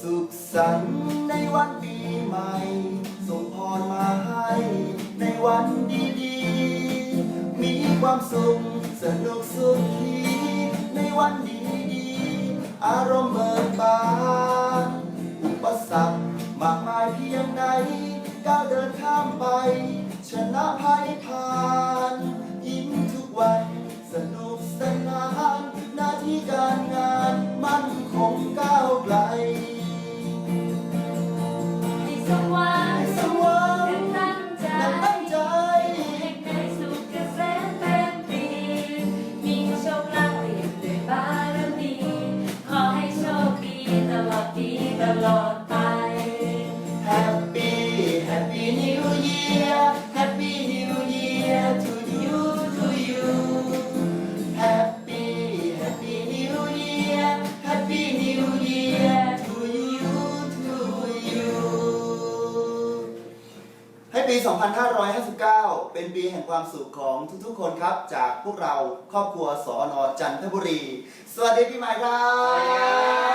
สุขสันต์ในวันปีใหม่ ส่งพรมาให้ ในวันดีๆ มีความสุขสนุกสุขีในวันดีๆ อารมณ์เบิกบานอุปสรรคมากมายเพียงใดก้าวเดินข้ามไป ชนะภัยผ่า สว่างสว่างดังตั้งใจดังตั้งใจให้ในสุขเกษมเป็นปีมีโชคลาภเปี่ยมด้วยบารมีขอให้โชคดีตลอดปีตลอด ให้ปี 2559 เป็นปีแห่งความสุขของทุกๆ คนครับ จากพวกเราครอบครัวสอนอจันทบุรี สวัสดีปีใหม่ครับ